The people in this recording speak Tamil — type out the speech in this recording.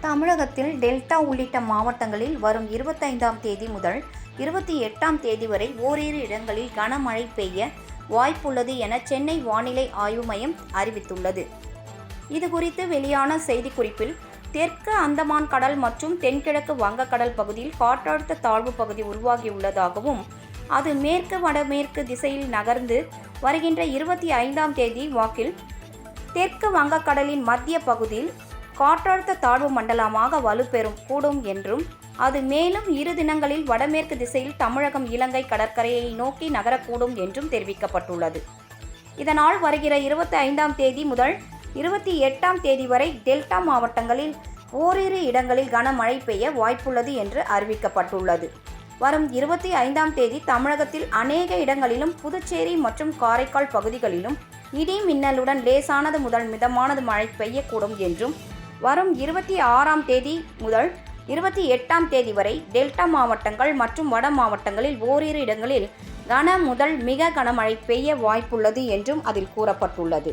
தமிழகத்தில் டெல்டா உள்ளிட்ட மாவட்டங்களில் வரும் இருபத்தைந்தாம் தேதி முதல் இருபத்தி எட்டாம் தேதி வரை ஓரிரு இடங்களில் கனமழை பெய்ய வாய்ப்புள்ளது என சென்னை வானிலை ஆய்வு மையம் அறிவித்துள்ளது. இதுகுறித்து வெளியான செய்திக்குறிப்பில் தெற்கு அந்தமான் கடல் மற்றும் தென்கிழக்கு வங்கக்கடல் பகுதியில் காற்றழுத்த தாழ்வு பகுதி உருவாகியுள்ளதாகவும் அது மேற்கு வடமேற்கு திசையில் நகர்ந்து வருகின்ற இருபத்தி ஐந்தாம் தேதி வாக்கில் தெற்கு வங்கக்கடலின் மத்திய பகுதியில் காற்றழுத்த தாழ்வு மண்டலமாக வலுப்பெறும் கூடும் என்றும் அது மேலும் இரு தினங்களில் வடமேற்கு திசையில் தமிழகம் இலங்கை கடற்கரையை நோக்கி நகரக்கூடும் என்றும் தெரிவிக்கப்பட்டுள்ளது. இதனால் வருகிற இருபத்தி ஐந்தாம் தேதி முதல் இருபத்தி எட்டாம் தேதி வரை டெல்டா மாவட்டங்களில் ஓரிரு இடங்களில் கனமழை பெய்ய வாய்ப்புள்ளது என்று அறிவிக்கப்பட்டுள்ளது. வரும் இருபத்தி ஐந்தாம் தேதி தமிழகத்தில் அநேக இடங்களிலும் புதுச்சேரி மற்றும் காரைக்கால் பகுதிகளிலும் இடி மின்னலுடன் லேசானது முதல் மிதமானது மழை பெய்யக்கூடும் என்றும் வரும் இருபத்தி ஆறாம் தேதி முதல் இருபத்தி எட்டாம் தேதி வரை டெல்டா மாவட்டங்கள் மற்றும் வட மாவட்டங்களில் ஓரிரு இடங்களில் கன முதல் மிக கனமழை பெய்ய வாய்ப்புள்ளது என்றும் அதில் கூறப்பட்டுள்ளது.